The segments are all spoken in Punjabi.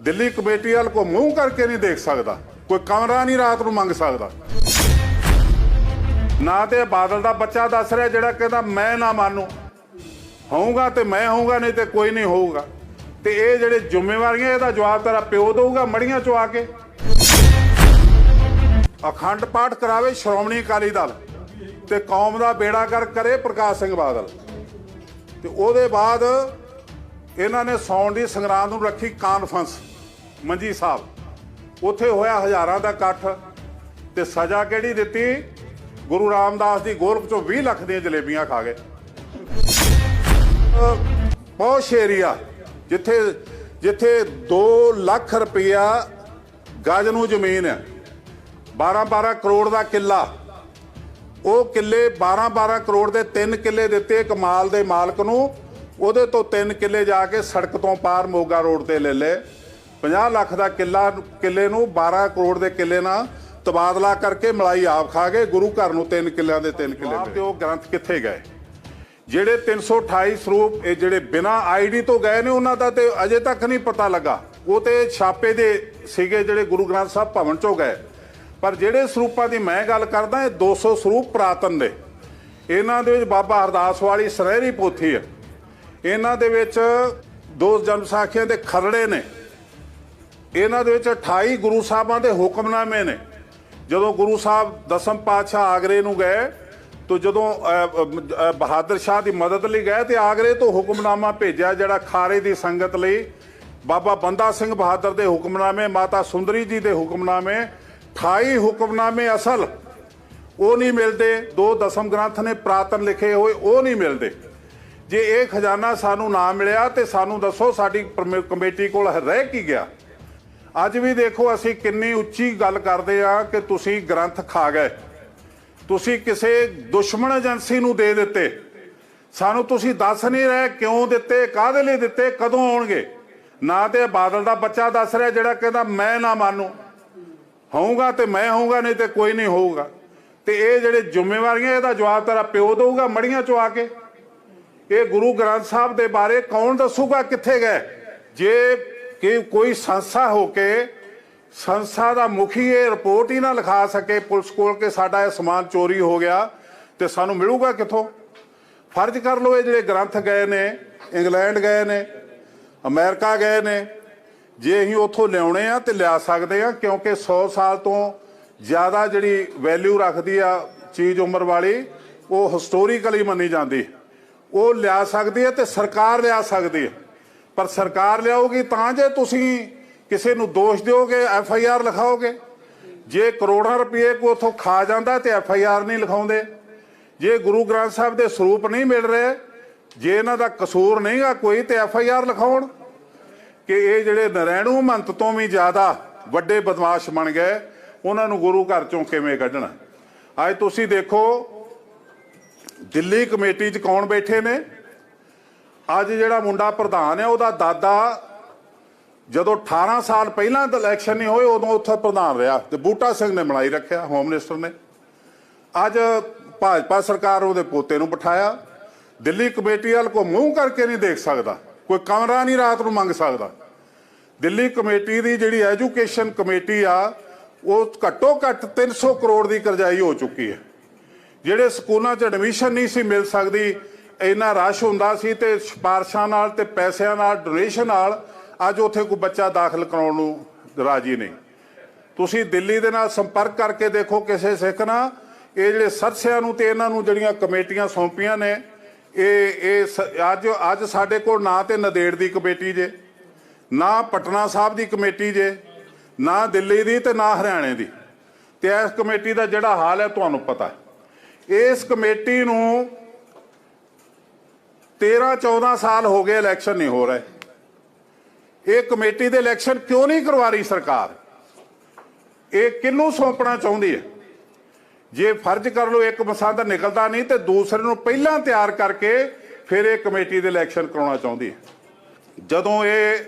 ਦਿੱਲੀ ਕਮੇਟੀ ਵਾਲ ਕੋ ਮੂੰਹ ਕਰਕੇ ਨਹੀਂ ਦੇਖ ਸਕਦਾ, ਕੋਈ ਕਮਰਾ ਨਹੀਂ ਰਾਤ ਨੂੰ ਮੰਗ ਸਕਦਾ। ਨਾ ਤੇ ਬਾਦਲ ਦਾ ਬੱਚਾ ਦੱਸ ਰਿਹਾ ਜਿਹੜਾ ਕਹਿੰਦਾ, ਮੈਂ ਨਾ ਮੰਨੂ। ਹੋਊਗਾ ਤੇ ਮੈਂ ਹੋਊਗਾ, ਨਹੀਂ ਤੇ ਕੋਈ ਨਹੀਂ ਹੋਊਗਾ। ਤੇ ਇਹ ਜਿਹੜੇ ਜ਼ਿੰਮੇਵਾਰੀਆਂ, ਇਹਦਾ ਜਵਾਬ ਤੇਰਾ ਪਿਓ ਦਊਗਾ ਮੜੀਆਂ ਚੋਂ ਆ ਕੇ। ਅਖੰਡ ਪਾਠ ਕਰਾਵੇ ਸ਼੍ਰੋਮਣੀ ਅਕਾਲੀ ਦਲ ਤੇ ਕੌਮ ਦਾ ਬੇੜਾ ਕਰ ਕਰੇ ਪ੍ਰਕਾਸ਼ ਸਿੰਘ ਬਾਦਲ। ਤੇ ਉਹਦੇ ਬਾਅਦ ਇਹਨਾਂ ਨੇ ਸੌਣ ਦੀ ਸੰਗਰਾਂਦ ਨੂੰ ਰੱਖੀ ਕਾਨਫਰੰਸ ਮੰਜੀ ਸਾਹਿਬ, ਉੱਥੇ ਹੋਇਆ ਹਜ਼ਾਰਾਂ ਦਾ ਇਕੱਠ ਤੇ ਸਜ਼ਾ ਕਿਹੜੀ ਦਿੱਤੀ? ਗੁਰੂ ਰਾਮਦਾਸ ਦੀ ਗੋਲਕ ਚੋਂ 20 ਲੱਖ ਦੀਆਂ ਜਲੇਬੀਆਂ ਖਾ ਗਏ। ਪੌਸ਼ ਏਰੀਆ ਜਿੱਥੇ ਜਿੱਥੇ 2 ਲੱਖ ਰੁਪਇਆ ਗਜ ਨੂੰ ਜ਼ਮੀਨ ਹੈ 12 12 ਕਰੋੜ ਦਾ ਕਿੱਲਾ। ਉਹ ਕਿੱਲੇ 12 12 ਕਰੋੜ ਦੇ ਤਿੰਨ ਕਿੱਲੇ ਦਿੱਤੇ ਕਮਾਲ ਦੇ ਮਾਲਕ ਨੂੰ, ਉਹਦੇ ਤੋਂ ਤਿੰਨ ਕਿੱਲੇ ਜਾ ਕੇ ਸੜਕ ਤੋਂ ਪਾਰ ਮੋਗਾ ਰੋਡ ਤੇ ਲੈ ਲਏ। 50 ਲੱਖ ਦਾ ਕਿੱਲਾ ਕਿੱਲੇ ਨੂੰ 12 ਕਰੋੜ ਦੇ ਕਿੱਲੇ ਨਾਲ ਤਬਾਦਲਾ ਕਰਕੇ ਮਲਾਈ ਆਪ ਖਾ ਗਏ। ਗੁਰੂ ਘਰ ਨੂੰ 3 ਕਿੱਲਿਆਂ ਦੇ 3 ਕਿੱਲੇ ਤੇ ਉਹ ਗ੍ਰੰਥ ਕਿੱਥੇ ਗਏ? ਜਿਹੜੇ 328 ਸਰੂਪ ਇਹ ਜਿਹੜੇ ਬਿਨਾ ਆਈਡੀ ਤੋਂ ਗਏ ਨੇ ਉਹਨਾਂ ਦਾ ਤੇ ਅਜੇ ਤੱਕ ਨਹੀਂ ਪਤਾ ਲੱਗਾ। ਉਹ ਤੇ ਛਾਪੇ ਦੇ ਸੀਗੇ ਜਿਹੜੇ ਗੁਰੂ ਗ੍ਰੰਥ ਸਾਹਿਬ ਭਵਨ ਚੋਂ ਗਏ। ਪਰ ਜਿਹੜੇ ਸਰੂਪਾਂ ਦੀ ਮੈਂ ਗੱਲ ਕਰਦਾ ਇਹ 200 ਸਰੂਪ ਪ੍ਰਾਤਨ ਨੇ। ਇਹਨਾਂ ਦੇ ਵਿੱਚ ਬਾਬਾ ਅਰਦਾਸ ਵਾਲੀ ਸਰਹਿਰੀ ਪੋਥੀ ਹੈ। ਇਹਨਾਂ ਦੇ ਵਿੱਚ ਦੋ ਜਨਮ ਸਾਖੀਆਂ ਦੇ ਖਰੜੇ ਨੇ। ਇਹਨਾਂ ਦੇ ਵਿੱਚ 28 ਗੁਰੂ ਸਾਹਿਬਾਂ ਦੇ ਹੁਕਮਨਾਮੇ ਨੇ। ਜਦੋਂ ਗੁਰੂ ਸਾਹਿਬ ਦਸਮ ਪਾਤਸ਼ਾਹ ਆਗਰੇ ਨੂੰ ਗਏ, ਤੋ ਜਦੋਂ ਬਹਾਦਰ ਸ਼ਾਹ ਦੀ ਮਦਦ ਲਈ ਗਏ, ਤੇ ਆਗਰੇ ਤੋਂ ਹੁਕਮਨਾਮਾ ਭੇਜਿਆ ਜਿਹੜਾ ਖਾਰੇ ਦੀ ਸੰਗਤ ਲਈ। ਬਾਬਾ ਬੰਦਾ ਸਿੰਘ ਬਹਾਦਰ ਦੇ ਹੁਕਮਨਾਮੇ, ਮਾਤਾ ਸੁੰਦਰੀ ਜੀ ਦੇ ਹੁਕਮਨਾਮੇ 28 ਹੁਕਮਨਾਮੇ ਅਸਲ, ਉਹ ਨਹੀਂ ਮਿਲਦੇ। ਦੋ ਦਸਮ ਗ੍ਰੰਥ ਨੇ ਪ੍ਰਾਤਨ ਲਿਖੇ ਹੋਏ, ਉਹ ਨਹੀਂ ਮਿਲਦੇ। ਜੇ ਇਹ ਖਜ਼ਾਨਾ ਸਾਨੂੰ ਨਾ ਮਿਲਿਆ, ਤੇ ਸਾਨੂੰ ਦੱਸੋ ਸਾਡੀ ਕਮੇਟੀ ਕੋਲ ਰਹਿ ਕੀ ਗਿਆ। ਅੱਜ ਵੀ ਦੇਖੋ ਅਸੀਂ ਕਿੰਨੀ ਉੱਚੀ ਗੱਲ ਕਰਦੇ ਆ ਕਿ ਤੁਸੀਂ ਗ੍ਰੰਥ ਖਾ ਗਏ। ਤੁਸੀਂ ਕਿਸੇ ਦੁਸ਼ਮਣ ਏਜੰਸੀ ਨੂੰ ਦੇ ਦਿੱਤੇ। ਸਾਨੂੰ ਤੁਸੀਂ ਦੱਸ ਨਹੀਂ ਰਹੇ ਕਿਉਂ ਦਿੱਤੇ, ਕਾਹਦੇ ਲਈ ਦਿੱਤੇ, ਕਦੋਂ ਆਉਣਗੇ। ਨਾ ਤੇ ਬਾਦਲ ਦਾ ਬੱਚਾ ਦੱਸ ਰਿਹਾ ਜਿਹੜਾ ਕਹਿੰਦਾ, ਮੈਂ ਨਾ ਮੰਨੂ। ਹੋਊਗਾ ਤੇ ਮੈਂ ਹੋਊਗਾ, ਨਹੀਂ ਤੇ ਕੋਈ ਨਹੀਂ ਹੋਊਗਾ। ਤੇ ਇਹ ਜਿਹੜੇ ਜ਼ਿੰਮੇਵਾਰੀਆਂ, ਇਹਦਾ ਜਵਾਬ ਤੇਰਾ ਪਿਓ ਦੇਊਗਾ ਮੜੀਆਂ ਚੋਂ ਆ ਕੇ। ਇਹ ਗੁਰੂ ਗ੍ਰੰਥ ਸਾਹਿਬ ਦੇ ਬਾਰੇ ਕੌਣ ਦੱਸੂਗਾ ਕਿੱਥੇ ਗਏ? ਜੇ ਕਿ ਕੋਈ ਸੰਸਥਾ ਹੋ ਕੇ ਸੰਸਥਾ ਦਾ ਮੁਖੀ ਇਹ ਰਿਪੋਰਟ ਹੀ ਨਾ ਲਿਖਾ ਸਕੇ, ਪੁਲਿਸ ਕੋਲ ਕਿ ਸਾਡਾ ਇਹ ਸਮਾਨ ਚੋਰੀ ਹੋ ਗਿਆ ਤੇ ਸਾਨੂੰ ਮਿਲੂਗਾ ਕਿੱਥੋਂ? ਫਰਜ਼ ਕਰ ਲਓ ਇਹ ਜਿਹੜੇ ਗ੍ਰੰਥ ਗਏ ਨੇ, ਇੰਗਲੈਂਡ ਗਏ ਨੇ, ਅਮਰੀਕਾ ਗਏ ਨੇ, ਜੇ ਅਸੀਂ ਉੱਥੋਂ ਲਿਆਉਣੇ ਆ ਤੇ ਲਿਆ ਸਕਦੇ ਆ, ਕਿਉਂਕਿ 100 ਸਾਲ ਤੋਂ ਜ਼ਿਆਦਾ ਜਿਹੜੀ ਵੈਲਿਊ ਰੱਖਦੀ ਆ ਚੀਜ਼ ਉਮਰ ਵਾਲੀ, ਉਹ ਹਿਸਟੋਰੀਕਲੀ ਮੰਨੀ ਜਾਂਦੀ। ਉਹ ਲਿਆ ਸਕਦੀ ਹੈ ਤੇ ਸਰਕਾਰ ਲਿਆ ਸਕਦੀ ਹੈ ਪਰ ਸਰਕਾਰ ਲਿਆਊਗੀ ਤਾਂ ਜੇ ਤੁਸੀਂ ਕਿਸੇ ਨੂੰ ਦੋਸ਼ ਦਿਓਗੇ, ਐਫ ਆਈ ਆਰ ਲਿਖਾਓਗੇ। ਜੇ ਕਰੋੜਾਂ ਰੁਪਏ ਕੋ ਉਥੋਂ ਖਾ ਜਾਂਦਾ ਤੇ ਐਫ ਆਈ ਆਰ ਨਹੀਂ ਲਿਖਾਉਂਦੇ। ਜੇ ਗੁਰੂ ਗ੍ਰੰਥ ਸਾਹਿਬ ਦੇ ਸਰੂਪ ਨਹੀਂ ਮਿਲ ਰਹੇ, ਜੇ ਇਹਨਾਂ ਦਾ ਕਸੂਰ ਨਹੀਂਗਾ ਕੋਈ ਤੇ ਐਫ ਆਈ ਆਰ ਲਿਖਾਉਣ। ਕਿ ਇਹ ਜਿਹੜੇ ਨਰੈਣੂ ਮੰਤ ਤੋਂ ਵੀ ਜ਼ਿਆਦਾ ਵੱਡੇ ਬਦਮਾਸ਼ ਬਣ ਗਏ, ਉਹਨਾਂ ਨੂੰ ਗੁਰੂ ਘਰ ਚੋਂ ਕਿਵੇਂ ਕੱਢਣਾ? ਅੱਜ ਤੁਸੀਂ ਦੇਖੋ, ਦਿੱਲੀ ਕਮੇਟੀ 'ਚ ਕੌਣ ਬੈਠੇ ਨੇ? ਅੱਜ ਜਿਹੜਾ ਮੁੰਡਾ ਪ੍ਰਧਾਨ ਹੈ, ਉਹਦਾ ਦਾਦਾ ਜਦੋਂ 18 ਸਾਲ ਪਹਿਲਾਂ ਇਲੈਕਸ਼ਨ ਨਹੀਂ ਹੋਏ, ਉਦੋਂ ਉੱਥੇ ਪ੍ਰਧਾਨ ਰਿਹਾ ਤੇ ਬੂਟਾ ਸਿੰਘ ਨੇ ਬਣਾਈ ਰੱਖਿਆ ਹੋਮ ਮਿਨਿਸਟਰ ਨੇ। ਅੱਜ ਭਾਜਪਾ ਸਰਕਾਰ ਉਹਦੇ ਪੋਤੇ ਨੂੰ ਬਿਠਾਇਆ। ਦਿੱਲੀ ਕਮੇਟੀ ਵਾਲ ਕੋ ਮੂੰਹ ਕਰਕੇ ਨਹੀਂ ਦੇਖ ਸਕਦਾ, ਕੋਈ ਕਮਰਾ ਨਹੀਂ ਰਾਤ ਨੂੰ ਮੰਗ ਸਕਦਾ। ਦਿੱਲੀ ਕਮੇਟੀ ਦੀ ਜਿਹੜੀ ਐਜੂਕੇਸ਼ਨ ਕਮੇਟੀ ਆ, ਉਹ ਘੱਟੋ ਘੱਟ 300 ਕਰੋੜ ਦੀ ਕਰਜ਼ਾਈ ਹੋ ਚੁੱਕੀ ਹੈ। ਜਿਹੜੇ ਸਕੂਲਾਂ 'ਚ ਐਡਮਿਸ਼ਨ ਨਹੀਂ ਸੀ ਮਿਲ ਸਕਦੀ ਇੰਨਾ ਰਸ਼ ਹੁੰਦਾ ਸੀ ਤੇ ਸਿਫਾਰਸ਼ਾਂ ਨਾਲ ਤੇ ਪੈਸਿਆਂ ਨਾਲ ਡੋਨੇਸ਼ਨ ਨਾਲ ਅੱਜ ਉੱਥੇ ਕੋਈ ਬੱਚਾ ਦਾਖਲ ਕਰਾਉਣ ਨੂੰ ਰਾਜੀ ਨਹੀਂ। ਤੁਸੀਂ ਦਿੱਲੀ ਦੇ ਨਾਲ ਸੰਪਰਕ ਕਰਕੇ ਦੇਖੋ ਕਿਸੇ ਸਿੱਖ ਨਾਲ, ਇਹ ਜਿਹੜੇ ਸਰਸਿਆਂ ਨੂੰ ਤੇ ਇਹਨਾਂ ਨੂੰ ਜਿਹੜੀਆਂ ਕਮੇਟੀਆਂ ਸੌਂਪੀਆਂ ਨੇ, ਇਹ ਇਹ ਸ- ਅੱਜ ਅੱਜ ਸਾਡੇ ਕੋਲ ਨਾ ਤੇ ਨਦੇੜ ਦੀ ਕਮੇਟੀ ਜੇ, ਨਾ ਪਟਨਾ ਸਾਹਿਬ ਦੀ ਕਮੇਟੀ ਜੇ, ਨਾ ਦਿੱਲੀ ਦੀ ਤੇ ਨਾ ਹਰਿਆਣੇ ਦੀ। ਤੇ ਇਸ ਕਮੇਟੀ ਦਾ ਜਿਹੜਾ ਹਾਲ ਹੈ ਤੁਹਾਨੂੰ ਪਤਾ। ਇਸ ਕਮੇਟੀ ਨੂੰ 13 14 ਸਾਲ ਹੋ ਗਏ ਇਲੈਕਸ਼ਨ ਨਹੀਂ ਹੋ ਰਹੇ। ਇਹ ਕਮੇਟੀ ਦੇ ਇਲੈਕਸ਼ਨ ਕਿਉਂ ਨਹੀਂ ਕਰਵਾ ਰਹੀ ਸਰਕਾਰ? ਇਹ ਕਿਹਨੂੰ ਸੌਂਪਣਾ ਚਾਹੁੰਦੀ ਹੈ? ਜੇ ਫਰਜ਼ ਕਰ ਲਓ ਇੱਕ ਮਸੰਦ ਨਿਕਲਦਾ ਨਹੀਂ, ਤੇ ਦੂਸਰੇ ਨੂੰ ਪਹਿਲਾਂ ਤਿਆਰ ਕਰਕੇ ਫਿਰ ਇਹ ਕਮੇਟੀ ਦੇ ਇਲੈਕਸ਼ਨ ਕਰਾਉਣਾ ਚਾਹੁੰਦੀ ਹੈ। ਜਦੋਂ ਇਹ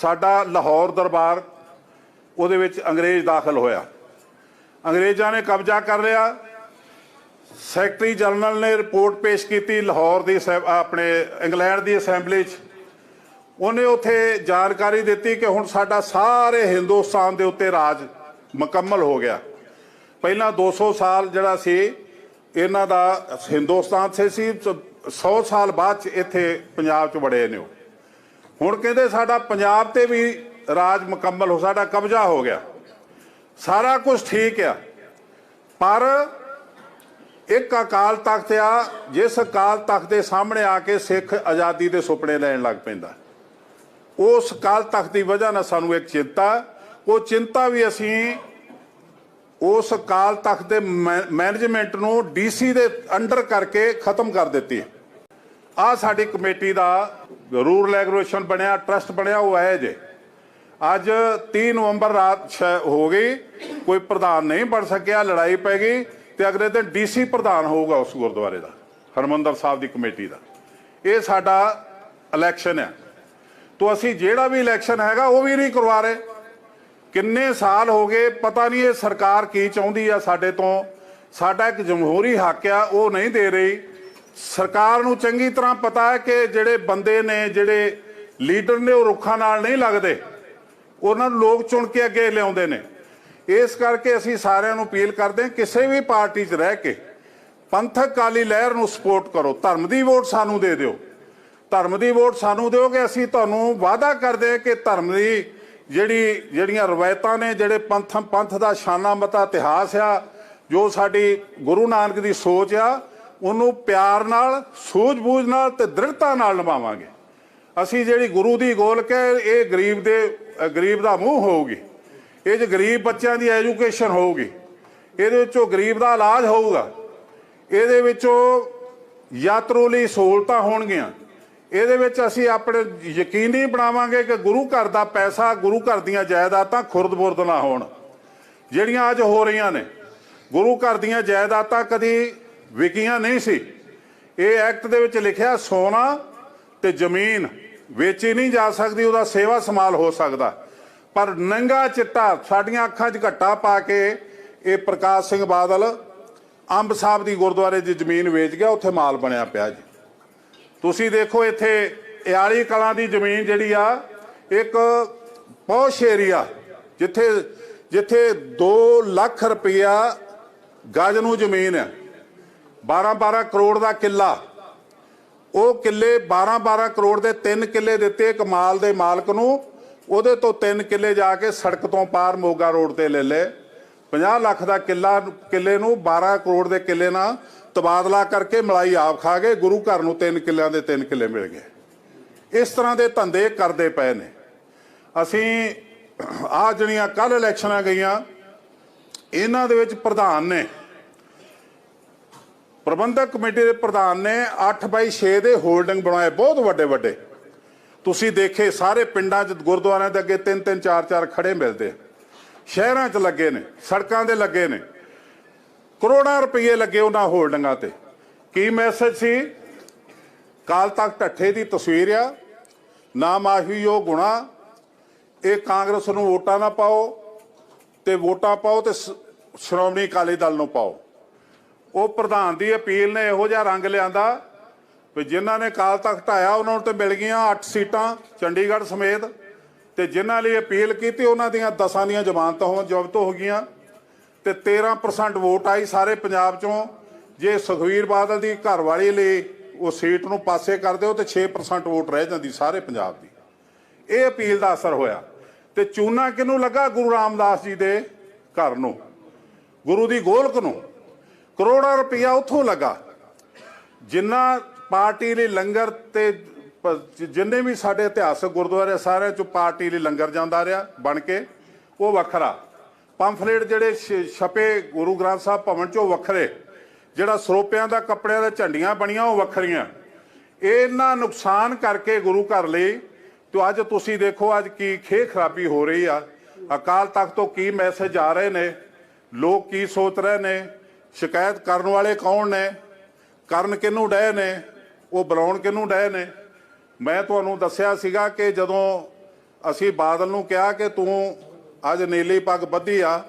ਸਾਡਾ ਲਾਹੌਰ ਦਰਬਾਰ ਉਹਦੇ ਵਿੱਚ ਅੰਗਰੇਜ਼ ਦਾਖਲ ਹੋਇਆ, ਅੰਗਰੇਜ਼ਾਂ ਨੇ ਕਬਜ਼ਾ ਕਰ ਲਿਆ। ਸੈਕਟਰੀ ਜਨਰਲ ਨੇ ਰਿਪੋਰਟ ਪੇਸ਼ ਕੀਤੀ ਲਾਹੌਰ ਦੀ ਅਸੈਂ- ਆਪਣੇ ਇੰਗਲੈਂਡ ਦੀ ਅਸੈਂਬਲੀ 'ਚ। ਉਹਨੇ ਉੱਥੇ ਜਾਣਕਾਰੀ ਦਿੱਤੀ ਕਿ ਹੁਣ ਸਾਡਾ ਸਾਰੇ ਹਿੰਦੁਸਤਾਨ ਦੇ ਉੱਤੇ ਰਾਜ ਮੁਕੰਮਲ ਹੋ ਗਿਆ। ਪਹਿਲਾਂ 200 ਸਾਲ ਜਿਹੜਾ ਸੀ, ਇਹਨਾਂ ਦਾ ਹਿੰਦੁਸਤਾਨ 'ਚ ਸੀ 100 ਸਾਲ ਬਾਅਦ ਚ ਇੱਥੇ ਪੰਜਾਬ ਚ ਵੜੇ ਨੇ ਉਹ। ਹੁਣ ਕਹਿੰਦੇ ਸਾਡਾ ਪੰਜਾਬ ਤੇ ਵੀ ਰਾਜ ਮੁਕੰਮਲ ਹੋ ਸਾਡਾ ਕਬਜ਼ਾ ਹੋ ਗਿਆ। ਸਾਰਾ ਕੁਝ ਠੀਕ ਆ। ਪਰ ਇੱਕ ਅਕਾਲ ਤਖਤ ਆ, ਜਿਸ ਅਕਾਲ ਤਖਤ ਦੇ ਸਾਹਮਣੇ ਆ ਕੇ ਸਿੱਖ ਆਜ਼ਾਦੀ ਦੇ ਸੁਪਨੇ ਲੈਣ ਲੱਗ ਪੈਂਦਾ। ਉਸ ਅਕਾਲ ਤਖਤ ਦੀ ਵਜ੍ਹਾ ਨਾਲ ਸਾਨੂੰ ਇੱਕ ਚਿੰਤਾ, ਉਹ ਚਿੰਤਾ ਵੀ ਅਸੀਂ ਉਸ ਅਕਾਲ ਤਖਤ ਦੇ ਮੈ- ਮੈਨੇਜਮੈਂਟ ਨੂੰ ਡੀਸੀ ਦੇ ਅੰਡਰ ਕਰਕੇ ਖਤਮ ਕਰ ਦਿੱਤੀ ਆ ਸਾਡੀ ਕਮੇਟੀ ਦਾ ਰੂਰਲ ਰੈਗੂਲੇਸ਼ਨ ਬਣਿਆ, ਟਰਸਟ ਬਣਿਆ, ਉਹ ਹੈ ਜੇ ਅੱਜ 30 ਨਵੰਬਰ ਰਾਤ ਛ- ਹੋ ਗਈ, ਕੋਈ ਪ੍ਰਧਾਨ ਨਹੀਂ ਬਣ ਸਕਿਆ, ਲੜਾਈ ਪੈ ਗਈ। ਤੇ ਅਗਲੇ ਦਿਨ ਡੀਸੀ ਪ੍ਰਧਾਨ ਹੋਊਗਾ ਉਸ ਗੁਰਦੁਆਰੇ ਦਾ, ਹਰਮੰਦਰ ਸਾਹਿਬ ਦੀ ਕਮੇਟੀ ਦਾ। ਇਹ ਸਾਡਾ ਇਲੈਕਸ਼ਨ ਹੈ। ਤੋਂ ਅਸੀਂ ਜਿਹੜਾ ਵੀ ਇਲੈਕਸ਼ਨ ਹੈਗਾ, ਉਹ ਵੀ ਨਹੀਂ ਕਰਵਾ ਰਹੇ। ਕਿੰਨੇ ਸਾਲ ਹੋ ਗਏ, ਪਤਾ ਨਹੀਂ ਇਹ ਸਰਕਾਰ ਕੀ ਚਾਹੁੰਦੀ ਆ ਸਾਡੇ ਤੋਂ। ਸਾਡਾ ਇੱਕ ਜਮਹੂਰੀ ਹੱਕ ਆ, ਉਹ ਨਹੀਂ ਦੇ ਰਹੀ। ਸਰਕਾਰ ਨੂੰ ਚੰਗੀ ਤਰ੍ਹਾਂ ਪਤਾ ਹੈ ਕਿ ਜਿਹੜੇ ਬੰਦੇ ਨੇ, ਜਿਹੜੇ ਲੀਡਰ ਨੇ, ਉਹ ਰੁੱਖਾਂ ਨਾਲ ਨਹੀਂ ਲੱਗਦੇ। ਉਹਨਾਂ ਨੂੰ ਲੋਕ ਚੁਣ ਕੇ ਅੱਗੇ ਲਿਆਉਂਦੇ ਨੇ। ਇਸ ਕਰਕੇ ਅਸੀਂ ਸਾਰਿਆਂ ਨੂੰ ਅਪੀਲ ਕਰਦੇ ਹਾਂ ਕਿਸੇ ਵੀ ਪਾਰਟੀ 'ਚ ਰਹਿ ਕੇ ਪੰਥਕ ਕਾਲੀ ਲਹਿਰ ਨੂੰ ਸਪੋਰਟ ਕਰੋ। ਧਰਮ ਦੀ ਵੋਟ ਸਾਨੂੰ ਦੇ ਦਿਓ। ਧਰਮ ਦੀ ਵੋਟ ਸਾਨੂੰ ਦਿਓਗੇ, ਅਸੀਂ ਤੁਹਾਨੂੰ ਵਾਅਦਾ ਕਰਦੇ ਹਾਂ ਕਿ ਧਰਮ ਦੀ ਜਿਹੜੀ, ਜਿਹੜੀਆਂ ਰਵਾਇਤਾਂ ਨੇ, ਜਿਹੜੇ ਪੰਥ ਪੰਥ ਦਾ ਸ਼ਾਨਾ ਮਤਾ ਇਤਿਹਾਸ ਆ, ਜੋ ਸਾਡੀ ਗੁਰੂ ਨਾਨਕ ਦੀ ਸੋਚ ਆ, ਉਹਨੂੰ ਪਿਆਰ ਨਾਲ, ਸੂਝ-ਬੂਝ ਨਾਲ ਤੇ ਦ੍ਰਿੜਤਾ ਨਾਲ ਨਿਭਾਵਾਂਗੇ। ਅਸੀਂ ਜਿਹੜੀ ਗੁਰੂ ਦੀ ਗੋਲ ਕੇ ਇਹ ਗਰੀਬ ਦੇ ਗਰੀਬ ਦਾ ਮੂੰਹ ਹੋਊਗੀ। ਇਹ 'ਚ ਗਰੀਬ ਬੱਚਿਆਂ ਦੀ ਐਜੂਕੇਸ਼ਨ ਹੋਊਗੀ। ਇਹਦੇ ਵਿੱਚੋਂ ਗਰੀਬ ਦਾ ਇਲਾਜ ਹੋਊਗਾ। ਇਹਦੇ ਵਿੱਚੋਂ ਯਾਤਰੂ ਲਈ ਸਹੂਲਤਾਂ ਹੋਣਗੀਆਂ। ਇਹਦੇ ਵਿੱਚ ਅਸੀਂ ਆਪਣੇ ਯਕੀਨੀ ਬਣਾਵਾਂਗੇ ਕਿ ਗੁਰੂ ਘਰ ਦਾ ਪੈਸਾ, ਗੁਰੂ ਘਰ ਦੀਆਂ ਜਾਇਦਾਦਾਂ ਖੁਰਦ-ਬੁਰਦ ਨਾ ਹੋਣ। ਜਿਹੜੀਆਂ ਅੱਜ ਹੋ ਰਹੀਆਂ ਨੇ, ਗੁਰੂ ਘਰ ਦੀਆਂ ਜਾਇਦਾਦਾਂ ਕਦੀ ਵਿਕੀਆਂ ਨਹੀਂ ਸੀ। ਇਹ ਐਕਟ ਦੇ ਵਿੱਚ ਲਿਖਿਆ, ਸੋਨਾ ਤੇ ਜ਼ਮੀਨ ਵੇਚੀ ਨਹੀਂ ਜਾ ਸਕਦੀ, ਉਹਦਾ ਸੇਵਾ ਸੰਭਾਲ ਹੋ ਸਕਦਾ। ਪਰ ਨੰਗਾ ਚਿੱਟਾ ਸਾਡੀਆਂ ਅੱਖਾਂ 'ਚ ਘੱਟਾ ਪਾ ਕੇ ਇਹ ਪ੍ਰਕਾਸ਼ ਸਿੰਘ ਬਾਦਲ ਅੰਬ ਸਾਹਿਬ ਦੀ ਗੁਰਦੁਆਰੇ ਦੀ ਜ਼ਮੀਨ ਵੇਚ ਗਿਆ, ਉੱਥੇ ਮਾਲ ਬਣਿਆ ਪਿਆ ਜੀ। ਤੁਸੀਂ ਦੇਖੋ ਇੱਥੇ ਇਆਲੀ ਕਲਾਂ ਦੀ ਜ਼ਮੀਨ ਜਿਹੜੀ ਆ, ਇੱਕ ਪੌਸ਼ ਏਰੀਆ ਜਿੱਥੇ ਜਿੱਥੇ 2 ਲੱਖ ਰੁਪਇਆ ਗਜ ਨੂੰ ਜ਼ਮੀਨ ਹੈ 12 12 ਕਰੋੜ ਦਾ ਕਿੱਲਾ। ਉਹ ਕਿੱਲੇ 12 12 ਕਰੋੜ ਦੇ ਤਿੰਨ ਕਿੱਲੇ ਦਿੱਤੇ ਇੱਕ ਮਾਲ ਦੇ ਮਾਲਕ ਨੂੰ। ਉਹਦੇ ਤੋਂ 3 ਕਿੱਲੇ ਜਾ ਕੇ ਸੜਕ ਤੋਂ ਪਾਰ ਮੋਗਾ ਰੋਡ ਤੇ ਲੈ ਲੈ 50 ਲੱਖ ਦਾ ਕਿੱਲਾ, ਕਿੱਲੇ ਨੂੰ 12 ਕਰੋੜ ਦੇ ਕਿੱਲੇ ਨਾਲ ਤਬਾਦਲਾ ਕਰਕੇ ਮਲਾਈ ਆਪ ਖਾ ਗਏ। ਗੁਰੂ ਘਰ ਨੂੰ 3 ਕਿੱਲਿਆਂ ਦੇ 3 ਕਿੱਲੇ ਮਿਲ ਗਏ। ਇਸ ਤਰ੍ਹਾਂ ਦੇ ਧੰਦੇ ਕਰਦੇ ਪਏ ਨੇ। ਅਸੀਂ ਆ ਜਿਹੜੀਆਂ ਕੱਲ ਇਲੈਕਸ਼ਨਾਂ ਗਈਆਂ, ਇਹਨਾਂ ਦੇ ਵਿੱਚ ਪ੍ਰਧਾਨ ਨੇ। ਪ੍ਰਬੰਧਕ ਕਮੇਟੀ ਦੇ ਪ੍ਰਧਾਨ ਨੇ 8 ਬਾਈ 6 ਦੇ ਹੋਲਡਿੰਗ ਬਣਾਏ। ਬਹੁਤ ਵੱਡੇ ਵੱਡੇ ਤੁਸੀਂ ਦੇਖੇ, ਸਾਰੇ ਪਿੰਡਾਂ 'ਚ ਗੁਰਦੁਆਰਿਆਂ ਦੇ ਅੱਗੇ ਤਿੰਨ ਤਿੰਨ, ਚਾਰ ਚਾਰ ਖੜੇ ਮਿਲਦੇ ਸ਼ਹਿਰਾਂ 'ਚ ਲੱਗੇ ਨੇ, ਸੜਕਾਂ ਦੇ ਲੱਗੇ ਨੇ। ਕਰੋੜਾਂ ਰੁਪਏ ਲੱਗੇ ਉਹਨਾਂ ਹੋਲਡਿੰਗਾਂ ਤੇ। ਕੀ ਮੈਸੇਜ ਸੀ? ਕਾਲ ਤੱਕ ਢੱਠੇ ਦੀ ਤਸਵੀਰ ਆ। ਨਾ ਮਾਹੀਓ ਗੁਣਾ। ਇਹ ਕਾਂਗਰਸ ਨੂੰ ਵੋਟਾਂ ਨਾ ਪਾਓ ਤੇ ਵੋਟਾਂ ਪਾਓ ਤੇ ਸ- ਸ਼੍ਰੋਮਣੀ ਅਕਾਲੀ ਦਲ ਨੂੰ ਪਾਓ। ਉਹ ਪ੍ਰਧਾਨ ਦੀ ਅਪੀਲ ਨੇ ਇਹੋ ਜਿਹਾ ਰੰਗ ਲਿਆਂਦਾ। ਵੀ ਜਿਨ੍ਹਾਂ ਨੇ ਕਾਲ ਤੱਕ ਢਾਇਆ, ਉਹਨਾਂ ਨੂੰ ਤੇ ਮਿਲ ਗਈਆਂ 8 ਸੀਟਾਂ ਚੰਡੀਗੜ੍ਹ ਸਮੇਤ। ਤੇ ਜਿਨ੍ਹਾਂ ਲਈ ਅਪੀਲ ਕੀਤੀ, ਉਹਨਾਂ ਦੀਆਂ ਦਸਾਂ ਦੀਆਂ ਜ਼ਮਾਨਤਾਂ ਹੋ ਜ਼ਬਤ ਹੋ ਗਈਆਂ। ਤੇ 13% ਵੋਟ ਆਈ ਸਾਰੇ ਪੰਜਾਬ ਚੋਂ। ਜੇ ਸੁਖਵੀਰ ਬਾਦਲ ਦੀ ਘਰਵਾਲੀ ਲਈ ਉਹ ਸੀਟ ਨੂੰ ਪਾਸੇ ਕਰ ਦਿਓ, ਤੇ 6% ਵੋਟ ਰਹਿ ਜਾਂਦੀ ਸਾਰੇ ਪੰਜਾਬ ਦੀ। ਇਹ ਅਪੀਲ ਦਾ ਅਸਰ ਹੋਇਆ। ਤੇ ਚੂਨਾ ਕਿਹਨੂੰ ਲੱਗਾ? ਗੁਰੂ ਰਾਮਦਾਸ ਜੀ ਦੇ ਘਰ ਨੂੰ। ਗੁਰੂ ਦੀ ਗੋਲਕ ਨੂੰ। ਕਰੋੜਾਂ ਰੁਪਇਆ ਉੱਥੋਂ ਲੱਗਾ। ਜਿੰਨਾ ਪਾਰਟੀ ਲਈ ਲੰਗਰ ਤੇ ਜਿੰਨੇ ਵੀ ਸਾਡੇ ਇਤਿਹਾਸਕ ਗੁਰਦੁਆਰੇ ਸਾਰਿਆਂ 'ਚੋਂ ਪਾਰਟੀ ਲਈ ਲੰਗਰ ਜਾਂਦਾ ਰਿਹਾ ਬਣ ਕੇ। ਉਹ ਵੱਖਰਾ। ਪੰਫਲੇਟ ਜਿਹੜੇ ਛ- ਛਪੇ ਗੁਰੂ ਗ੍ਰੰਥ ਸਾਹਿਬ ਭਵਨ ਚੋਂ ਵੱਖਰੇ। ਜਿਹੜਾ ਸਰੋਪਿਆਂ ਦਾ ਕੱਪੜਿਆਂ ਦਾ ਝੰਡੀਆਂ ਬਣੀਆਂ, ਉਹ ਵੱਖਰੀਆਂ। ਇਹਨਾਂ ਨੁਕਸਾਨ ਕਰਕੇ ਗੁਰੂ ਘਰ ਲਈ ਤੇ ਅੱਜ ਤੁਸੀਂ ਦੇਖੋ, ਅੱਜ ਕੀ ਖੇ ਖਰਾਬੀ ਹੋ ਰਹੀ ਆ। ਅਕਾਲ ਤਖਤ ਤੋਂ ਕੀ ਮੈਸੇਜ ਆ ਰਹੇ ਨੇ? ਲੋਕ ਕੀ ਸੋਚ ਰਹੇ ਨੇ? ਸ਼ਿਕਾਇਤ ਕਰਨ ਵਾਲੇ ਕੌਣ ਨੇ? ਕਰਨ ਕਿਹਨੂੰ ਡਏ ਨੇ? ਉਹ ਬੁਲਾਉਣ ਕਿਹਨੂੰ ਡਏ ਨੇ? ਮੈਂ ਤੁਹਾਨੂੰ ਦੱਸਿਆ ਸੀਗਾ ਕਿ ਜਦੋਂ ਅਸੀਂ ਬਾਦਲ ਨੂੰ ਕਿਹਾ ਕਿ ਤੂੰ ਅੱਜ ਨੀਲੀ ਪੱਗ ਬੱਧੀ ਆ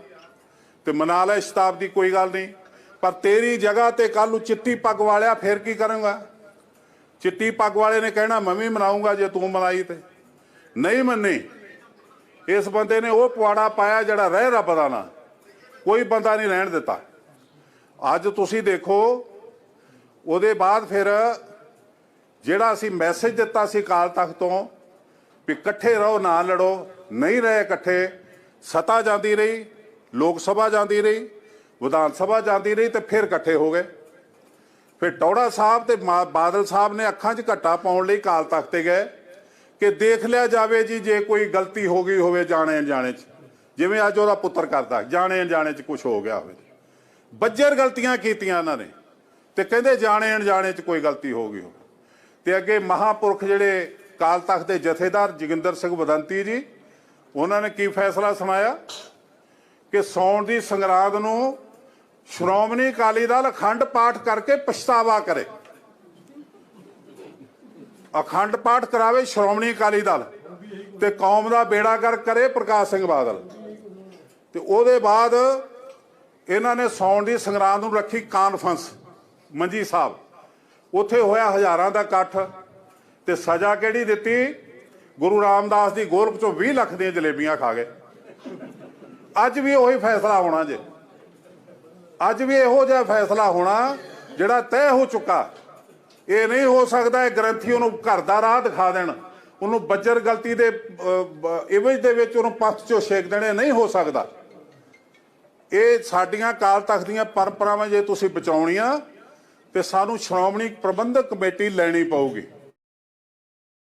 ਤੇ ਮਨਾ ਲੈ ਸ਼ਤਾਬਦੀ, ਕੋਈ ਗੱਲ ਨਹੀਂ। ਪਰ ਤੇਰੀ ਜਗ੍ਹਾ ਤੇ ਕੱਲ ਨੂੰ ਚਿੱਟੀ ਪੱਗ ਵਾਲਿਆ ਫੇਰ ਕੀ ਕਰੂੰਗਾ? ਚਿੱਟੀ ਪੱਗ ਵਾਲੇ ਨੇ ਕਹਿਣਾ, ਮੈਂ ਵੀ ਮਨਾਉਂਗਾ ਜੇ ਤੂੰ ਮਨਾਈ ਤੇ। ਨਹੀਂ ਮੰਨੀ। ਇਸ ਬੰਦੇ ਨੇ ਉਹ ਪੁਆੜਾ ਪਾਇਆ ਜਿਹੜਾ ਰਹਿ ਰੱਬ ਦਾ ਨਾ। ਕੋਈ ਬੰਦਾ ਨਹੀਂ ਰਹਿਣ ਦਿੱਤਾ। ਅੱਜ ਤੁਸੀਂ ਦੇਖੋ, ਉਹਦੇ ਬਾਅਦ ਫਿਰ ਜਿਹੜਾ ਅਸੀਂ ਮੈਸੇਜ ਦਿੱਤਾ ਸੀ ਕਾਲ ਤਖਤ ਤੋਂ ਵੀ ਇਕੱਠੇ ਰਹੋ ਨਾ ਲੜੋ, ਨਹੀਂ ਰਹੇ ਇਕੱਠੇ, ਸਤਾ ਜਾਂਦੀ ਰਹੀ, ਲੋਕ ਸਭਾ ਜਾਂਦੀ ਰਹੀ, ਵਿਧਾਨ ਸਭਾ ਜਾਂਦੀ ਰਹੀ ਤੇ ਫਿਰ ਇਕੱਠੇ ਹੋ ਗਏ। ਫਿਰ ਟੌੜਾ ਸਾਹਿਬ ਤੇ ਮਾ- ਬਾਦਲ ਸਾਹਿਬ ਨੇ ਅੱਖਾਂ 'ਚ ਘੱਟਾ ਪਾਉਣ ਲਈ ਕਾਲ ਤਖਤ ਤੇ ਗਏ ਕਿ ਦੇਖ ਲਿਆ ਜਾਵੇ ਜੀ, ਜੇ ਕੋਈ ਗਲਤੀ ਹੋ ਗਈ ਹੋਵੇ ਜਾਣੇ ਅਣਜਾਣੇ 'ਚ। ਜਿਵੇਂ ਅੱਜ ਉਹਦਾ ਪੁੱਤਰ ਕਰਦਾ ਜਾਣੇ ਅਣਜਾਣੇ 'ਚ ਕੁਝ ਹੋ ਗਿਆ ਹੋਵੇ। ਬੱਜਰ ਗਲਤੀਆਂ ਕੀਤੀਆਂ ਇਹਨਾਂ ਨੇ ਤੇ ਕਹਿੰਦੇ ਜਾਣੇ ਅਣਜਾਣੇ 'ਚ ਕੋਈ ਗਲਤੀ ਹੋ ਗਈ ਹੋ ਤੇ ਅੱਗੇ ਮਹਾਪੁਰਖ ਜਿਹੜੇ ਕਾਲ ਤਖਤ ਦੇ ਜਥੇਦਾਰ ਜੋਗਿੰਦਰ ਸਿੰਘ ਬਦੰਤੀ ਜੀ, ਉਹਨਾਂ ਨੇ ਕੀ ਫੈਸਲਾ ਸੁਣਾਇਆ? ਕਿ ਸੌਣ ਦੀ ਸੰਗਰਾਂਦ ਨੂੰ ਸ਼੍ਰੋਮਣੀ ਅਕਾਲੀ ਦਲ ਅਖੰਡ ਪਾਠ ਕਰਕੇ ਪਛਤਾਵਾ ਕਰੇ। ਅਖੰਡ ਪਾਠ ਕਰਾਵੇ ਸ਼੍ਰੋਮਣੀ ਅਕਾਲੀ ਦਲ ਤੇ ਕੌਮ ਦਾ ਬੇੜਾ ਕਰ ਕਰੇ ਪ੍ਰਕਾਸ਼ ਸਿੰਘ ਬਾਦਲ। ਤੇ ਉਹਦੇ ਬਾਅਦ ਇਹਨਾਂ ਨੇ ਸੌਣ ਦੀ ਸੰਗਰਾਂਦ ਨੂੰ ਰੱਖੀ ਕਾਨਫਰੰਸ ਮੰਜੀ ਸਾਹਿਬ। ਉੱਥੇ ਹੋਇਆ ਹਜ਼ਾਰਾਂ ਦਾ ਇਕੱਠ ਤੇ ਸਜ਼ਾ ਕਿਹੜੀ ਦਿੱਤੀ? ਗੁਰੂ ਰਾਮਦਾਸ ਦੀ ਗੋਲਕ ਚੋਂ 20 ਲੱਖ ਦੀਆਂ ਜਲੇਬੀਆਂ ਖਾ ਗਏ। ਅੱਜ ਵੀ ਉਹੀ ਫੈਸਲਾ ਹੋਣਾ ਜੇ। ਅੱਜ ਵੀ ਇਹੋ ਜਿਹਾ ਫੈਸਲਾ ਹੋਣਾ ਜਿਹੜਾ ਤੈਅ ਹੋ ਚੁੱਕਾ। ਇਹ ਨਹੀਂ ਹੋ ਸਕਦਾ ਇਹ ਗ੍ਰੰਥੀ ਉਹਨੂੰ ਘਰ ਦਾ ਰਾਹ ਦਿਖਾ ਦੇਣ। ਉਹਨੂੰ ਬੱਜਰ ਗਲਤੀ ਦੇ ਇਵੇਜ ਦੇ ਵਿੱਚ ਉਹਨੂੰ ਪੱਥ ਚੋਂ ਛੇਕ ਦੇਣੇ ਨਹੀਂ ਹੋ ਸਕਦਾ। ਇਹ ਸਾਡੀਆਂ ਕਾਲ ਤਖਤ ਦੀਆਂ ਪਰੰਪਰਾਵਾਂ ਜੇ ਤੁਸੀਂ ਬਚਾਉਣੀਆਂ ਤੇ ਸਾਨੂੰ ਸ਼੍ਰੋਮਣੀ ਪ੍ਰਬੰਧਕ ਕਮੇਟੀ ਲੈਣੀ ਪਊਗੀ।